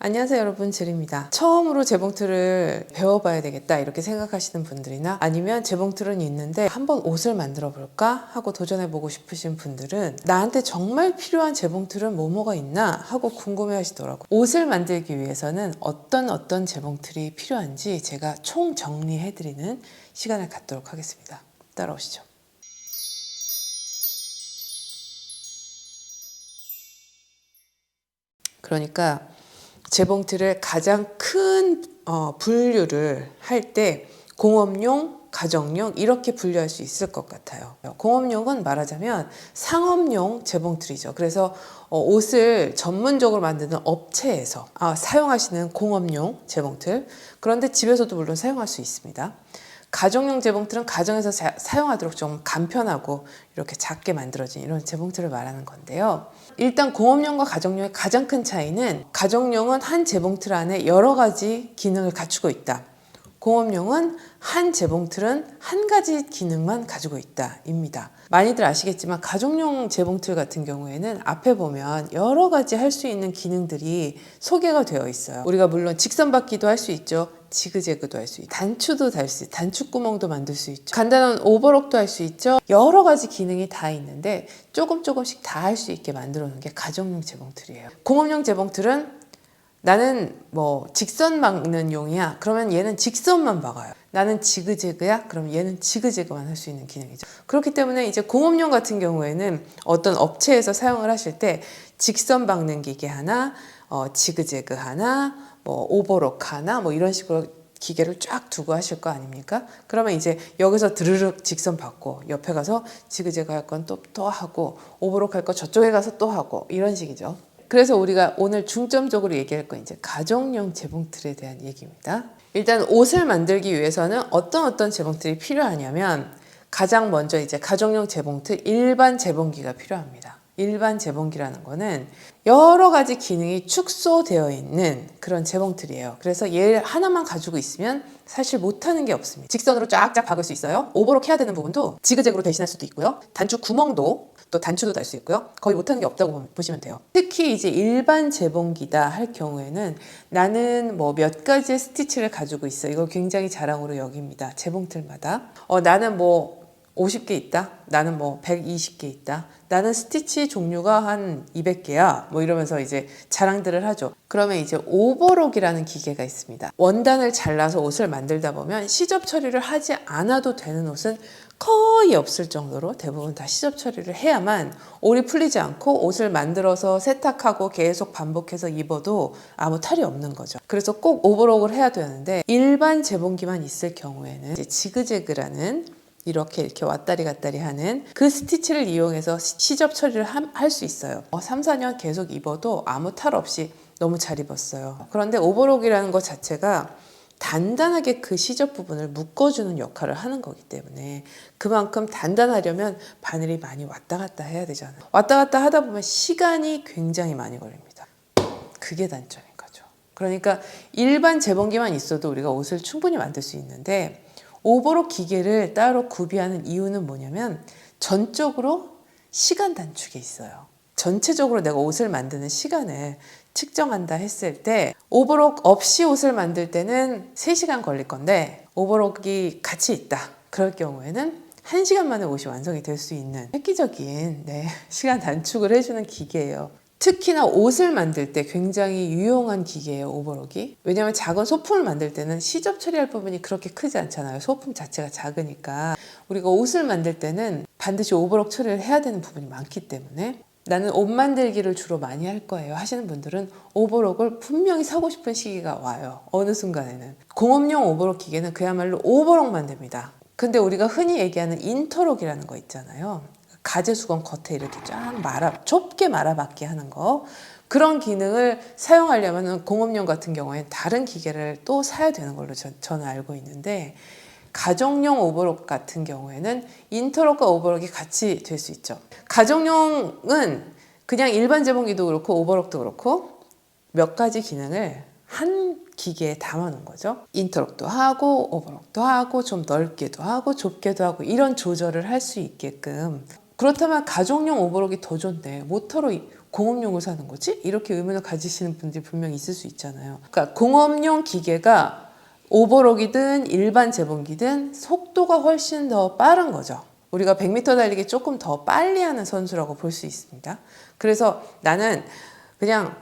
안녕하세요 여러분. 질입니다. 처음으로 재봉틀을 배워봐야 되겠다 이렇게 생각하시는 분들이나 아니면 재봉틀은 있는데 한번 옷을 만들어 볼까 하고 도전해 보고 싶으신 분들은 나한테 정말 필요한 재봉틀은 뭐뭐가 있나 하고 궁금해 하시더라고요. 옷을 만들기 위해서는 어떤 어떤 재봉틀이 필요한지 제가 총 정리해 드리는 시간을 갖도록 하겠습니다. 따라오시죠. 그러니까 재봉틀을 가장 큰 어, 분류를 할 때 공업용, 가정용 이렇게 분류할 수 있을 것 같아요. 공업용은 말하자면 상업용 재봉틀이죠. 그래서 어, 옷을 전문적으로 만드는 업체에서 아, 사용하시는 공업용 재봉틀. 그런데 집에서도 물론 사용할 수 있습니다. 가정용 재봉틀은 가정에서 자- 사용하도록 좀 간편하고 이렇게 작게 만들어진 이런 재봉틀을 말하는 건데요. 일단 공업용과 가정용의 가장 큰 차이는 가정용은 한 재봉틀 안에 여러 가지 기능을 갖추고 있다. 공업용은 한 재봉틀은 한 가지 기능만 가지고 있다입니다. 많이들 아시겠지만 가정용 재봉틀 같은 경우에는 앞에 보면 여러 가지 할 수 있는 기능들이 소개가 되어 있어요. 우리가 물론 직선 받기도 할 수 있죠. 지그재그도 할 수 있고 단추도 달 수 있고 단추구멍도 만들 수 있죠. 간단한 오버록도 할 수 있죠. 여러 가지 기능이 다 있는데 조금 조금씩 다 할 수 있게 만들어 놓은 게 가정용 재봉틀이에요. 공업용 재봉틀은 나는 뭐 직선 막는 용이야. 그러면 얘는 직선만 박아요. 나는 지그재그야. 그럼 얘는 지그재그만 할 수 있는 기능이죠. 그렇기 때문에 이제 공업용 같은 경우에는 어떤 업체에서 사용을 하실 때 직선 박는 기계 하나, 어, 지그재그 하나, 뭐 오버록 하나, 뭐 이런 식으로 기계를 쫙 두고 하실 거 아닙니까? 그러면 이제 여기서 드르륵 직선 받고 옆에 가서 지그재그 할 건 또 또 하고 오버록 할 거 저쪽에 가서 또 하고 이런 식이죠. 그래서 우리가 오늘 중점적으로 얘기할 건 이제 가정용 재봉틀에 대한 얘기입니다. 일단 옷을 만들기 위해서는 어떤 어떤 재봉틀이 필요하냐면 가장 먼저 이제 가정용 재봉틀 일반 재봉기가 필요합니다. 일반 재봉기라는 거는 여러 가지 기능이 축소되어 있는 그런 재봉틀이에요. 그래서 얘 하나만 가지고 있으면 사실 못하는 게 없습니다. 직선으로 쫙쫙 박을 수 있어요. 오버록 해야 되는 부분도 지그재그로 대신할 수도 있고요. 단추 구멍도 또 단추도 달 수 있고요. 거의 못하는 게 없다고 보시면 돼요. 특히 이제 일반 재봉기다 할 경우에는 나는 뭐 몇 가지의 스티치를 가지고 있어. 이걸 굉장히 자랑으로 여깁니다. 재봉틀마다. 어, 나는 뭐 50개 있다. 나는 뭐 120개 있다. 나는 스티치 종류가 한 200개야. 뭐 이러면서 이제 자랑들을 하죠. 그러면 이제 오버록이라는 기계가 있습니다. 원단을 잘라서 옷을 만들다 보면 시접 처리를 하지 않아도 되는 옷은 거의 없을 정도로 대부분 다 시접 처리를 해야만 올이 풀리지 않고 옷을 만들어서 세탁하고 계속 반복해서 입어도 아무 탈이 없는 거죠. 그래서 꼭 오버록을 해야 되는데 일반 재봉기만 있을 경우에는 지그재그라는 이렇게 이렇게 왔다리 갔다리 하는 그 스티치를 이용해서 시- 시접 처리를 할 수 있어요. 어, 3, 4년 계속 입어도 아무 탈 없이 너무 잘 입었어요. 그런데 오버록이라는 것 자체가 단단하게 그 시접 부분을 묶어주는 역할을 하는 거기 때문에 그만큼 단단하려면 바늘이 많이 왔다 갔다 해야 되잖아요. 왔다 갔다 하다 보면 시간이 굉장히 많이 걸립니다. 그게 단점인 거죠. 그러니까 일반 재봉기만 있어도 우리가 옷을 충분히 만들 수 있는데 오버록 기계를 따로 구비하는 이유는 뭐냐면 전적으로 시간 단축이 있어요. 전체적으로 내가 옷을 만드는 시간을 측정한다 했을 때 오버록 없이 옷을 만들 때는 3시간 걸릴 건데 오버록이 같이 있다. 그럴 경우에는 1시간 만에 옷이 완성이 될 수 있는 획기적인 네, 시간 단축을 해주는 기계예요. 특히나 옷을 만들 때 굉장히 유용한 기계예요, 오버록이. 왜냐하면 작은 소품을 만들 때는 시접 처리할 부분이 그렇게 크지 않잖아요. 소품 자체가 작으니까. 우리가 옷을 만들 때는 반드시 오버록 처리를 해야 되는 부분이 많기 때문에 나는 옷 만들기를 주로 많이 할 거예요 하시는 분들은 오버록을 분명히 사고 싶은 시기가 와요. 어느 순간에는. 공업용 오버록 기계는 그야말로 오버록만 됩니다. 근데 우리가 흔히 얘기하는 인터록이라는 거 있잖아요. 가제 수건 겉에 이렇게 쫙 말아 좁게 말아박게 하는 거 그런 기능을 사용하려면 공업용 같은 경우에 다른 기계를 또 사야 되는 걸로 저, 저는 알고 있는데 가정용 오버록 같은 경우에는 인터록과 오버록이 같이 될 수 있죠. 가정용은 그냥 일반 재봉기도 그렇고 오버록도 그렇고 몇 가지 기능을 한 기계에 담아 놓은 거죠. 인터록도 하고 오버록도 하고 좀 넓게도 하고 좁게도 하고 이런 조절을 할 수 있게끔 그렇다면 가정용 오버록이 더 좋네. 모터로 이- 공업용을 사는 거지? 이렇게 의문을 가지시는 분들이 분명히 있을 수 있잖아요. 그러니까 공업용 기계가 오버록이든 일반 재봉기든 속도가 훨씬 더 빠른 거죠. 우리가 100m 달리기 조금 더 빨리 하는 선수라고 볼 수 있습니다. 그래서 나는 그냥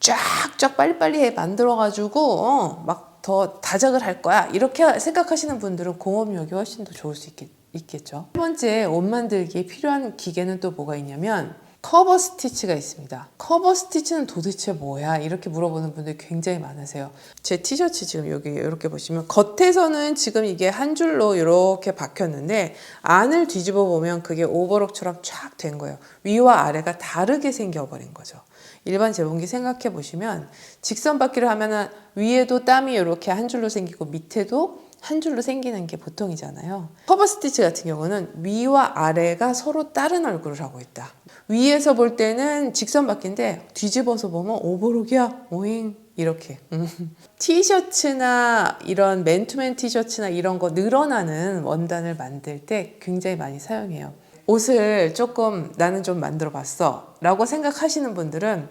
쫙쫙 빨리빨리 해 만들어가지고 어, 막더 다작을 할 거야 이렇게 생각하시는 분들은 공업력이 훨씬 더 좋을 수 있겠, 있겠죠. 세 번째 옷 만들기에 필요한 기계는 또 뭐가 있냐면 커버 스티치가 있습니다. 커버 스티치는 도대체 뭐야? 이렇게 물어보는 분들이 굉장히 많으세요. 제 티셔츠 지금 여기 이렇게 보시면 겉에서는 지금 이게 한 줄로 이렇게 박혔는데 안을 뒤집어 보면 그게 오버록처럼 쫙 된 거예요. 위와 아래가 다르게 생겨버린 거죠. 일반 재봉기 생각해 보시면 직선 받기를 하면은 위에도 땀이 이렇게 한 줄로 생기고 밑에도 한 줄로 생기는 게 보통이잖아요. 커버 스티치 같은 경우는 위와 아래가 서로 다른 얼굴을 하고 있다. 위에서 볼 때는 직선 바퀴인데 뒤집어서 보면 오버록이야. 오잉. 이렇게. 음. 티셔츠나 이런 맨투맨 티셔츠나 이런 거 늘어나는 원단을 만들 때 굉장히 많이 사용해요. 옷을 조금 나는 좀 만들어 봤어. 라고 생각하시는 분들은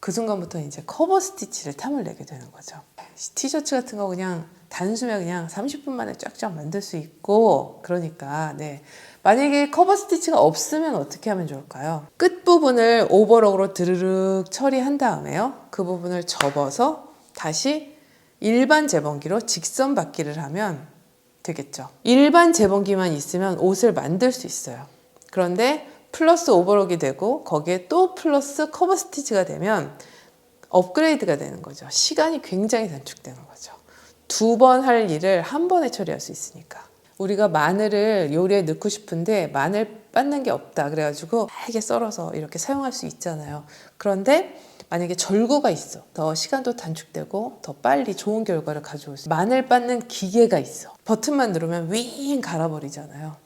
그 순간부터 이제 커버 스티치를 탐을 내게 되는 거죠. 티셔츠 같은 거 그냥 단숨에 그냥 30분 만에 쫙쫙 만들 수 있고 그러니까 네. 만약에 커버 스티치가 없으면 어떻게 하면 좋을까요? 끝 부분을 오버록으로 드르륵 처리한 다음에요. 그 부분을 접어서 다시 일반 재봉기로 직선 받기를 하면 되겠죠. 일반 재봉기만 있으면 옷을 만들 수 있어요. 그런데 플러스 오버록이 되고 거기에 또 플러스 커버 스티치가 되면 업그레이드가 되는 거죠. 시간이 굉장히 단축되는 거죠. 두 번 할 일을 한 번에 처리할 수 있으니까. 우리가 마늘을 요리에 넣고 싶은데 마늘 빻는 게 없다. 그래가지고 잘게 썰어서 이렇게 사용할 수 있잖아요. 그런데 만약에 절구가 있어. 더 시간도 단축되고 더 빨리 좋은 결과를 가져올 수 있어. 마늘 빻는 기계가 있어. 버튼만 누르면 윙 갈아버리잖아요.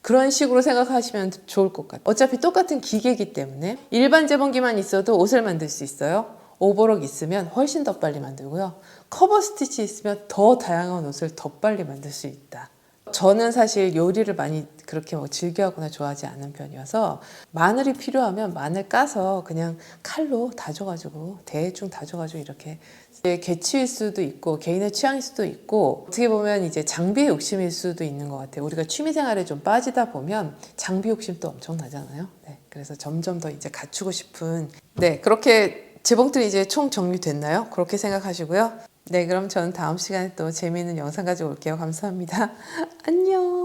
그런 식으로 생각하시면 좋을 것 같아요. 어차피 똑같은 기계이기 때문에 일반 재봉기만 있어도 옷을 만들 수 있어요. 오버록 있으면 훨씬 더 빨리 만들고요. 커버 스티치 있으면 더 다양한 옷을 더 빨리 만들 수 있다. 저는 사실 요리를 많이 그렇게 뭐 즐겨하거나 좋아하지 않는 편이어서 마늘이 필요하면 마늘 까서 그냥 칼로 다져가지고 대충 다져가지고 이렇게 개취일 수도 있고 개인의 취향일 수도 있고 어떻게 보면 이제 장비의 욕심일 수도 있는 것 같아요. 우리가 취미생활에 좀 빠지다 보면 장비 욕심도 엄청 나잖아요. 네, 그래서 점점 더 이제 갖추고 싶은 네 그렇게 재봉틀이 이제 총 정리됐나요? 그렇게 생각하시고요. 네, 그럼 저는 다음 시간에 또 재미있는 영상 가지고 올게요. 감사합니다. 안녕.